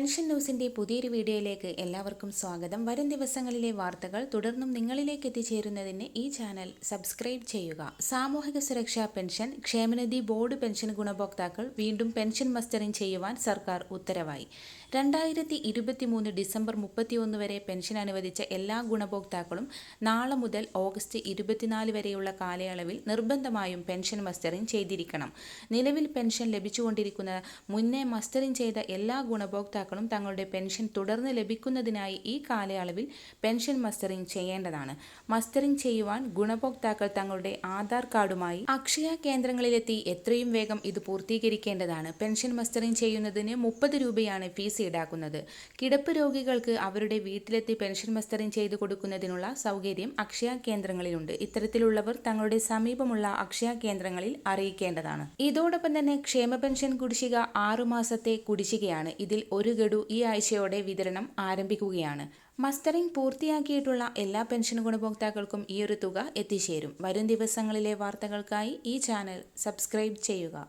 Pension ന്യൂസിന്റെ പുതിയൊരു വീഡിയോയിലേക്ക് എല്ലാവർക്കും സ്വാഗതം. വരും ദിവസങ്ങളിലെ വാർത്തകൾ തുടർന്നും നിങ്ങളിലേക്ക് എത്തിച്ചേരുന്നതിന് ഈ ചാനൽ സബ്സ്ക്രൈബ് ചെയ്യുക. സാമൂഹിക സുരക്ഷാ പെൻഷൻ ക്ഷേമനിധി ബോർഡ് പെൻഷൻ ഗുണഭോക്താക്കൾ വീണ്ടും പെൻഷൻ മസ്റ്ററിംഗ് ചെയ്യുവാൻ സർക്കാർ ഉത്തരവായി. രണ്ടായിരത്തി ഇരുപത്തി മൂന്ന് ഡിസംബർ മുപ്പത്തിയൊന്ന് വരെ പെൻഷൻ അനുവദിച്ച എല്ലാ ഗുണഭോക്താക്കളും നാളെ മുതൽ ഓഗസ്റ്റ് ഇരുപത്തിനാല് വരെയുള്ള കാലയളവിൽ നിർബന്ധമായും പെൻഷൻ മസ്റ്ററിംഗ് ചെയ്തിരിക്കണം. നിലവിൽ പെൻഷൻ ലഭിച്ചുകൊണ്ടിരിക്കുന്ന മുന്നേ മസ്റ്ററിംഗ് ചെയ്ത എല്ലാ ഗുണഭോക്താക്കളും തങ്ങളുടെ പെൻഷൻ തുടർന്ന് ലഭിക്കുന്നതിനായി ഈ കാലയളവിൽ പെൻഷൻ മസ്റ്ററിംഗ് ചെയ്യേണ്ടതാണ്. മസ്റ്ററിംഗ് ചെയ്യുവാൻ ഗുണഭോക്താക്കൾ തങ്ങളുടെ ആധാർ കാർഡുമായി അക്ഷയ കേന്ദ്രങ്ങളിലെത്തി എത്രയും വേഗം ഇത് പൂർത്തീകരിക്കേണ്ടതാണ്. പെൻഷൻ മസ്റ്ററിംഗ് ചെയ്യുന്നതിന് മുപ്പത് രൂപയാണ് ഫീസ് ഈടാക്കുന്നത്. കിടപ്പ് രോഗികൾക്ക് അവരുടെ വീട്ടിലെത്തി പെൻഷൻ മസ്റ്ററിംഗ് ചെയ്തു കൊടുക്കുന്നതിനുള്ള സൗകര്യം അക്ഷയ കേന്ദ്രങ്ങളിലുണ്ട്. ഇത്തരത്തിലുള്ളവർ തങ്ങളുടെ സമീപമുള്ള അക്ഷയ കേന്ദ്രങ്ങളിൽ അറിയിക്കേണ്ടതാണ്. ഇതോടൊപ്പം തന്നെ ക്ഷേമ പെൻഷൻ കുടിശ്ശിക ആറുമാസത്തെ കുടിശ്ശികയാണ്. ഇതിൽ ഒരു ഗഡു ഈ ആഴ്ചയോടെ വിതരണം ആരംഭിക്കുകയാണ്. മസ്റ്ററിംഗ് പൂർത്തിയാക്കിയിട്ടുള്ള എല്ലാ പെൻഷൻ ഗുണഭോക്താക്കൾക്കും ഈ ഒരു തുക എത്തിച്ചേരും. വരും ദിവസങ്ങളിലെ വാർത്തകൾക്കായി ഈ ചാനൽ സബ്സ്ക്രൈബ് ചെയ്യുക.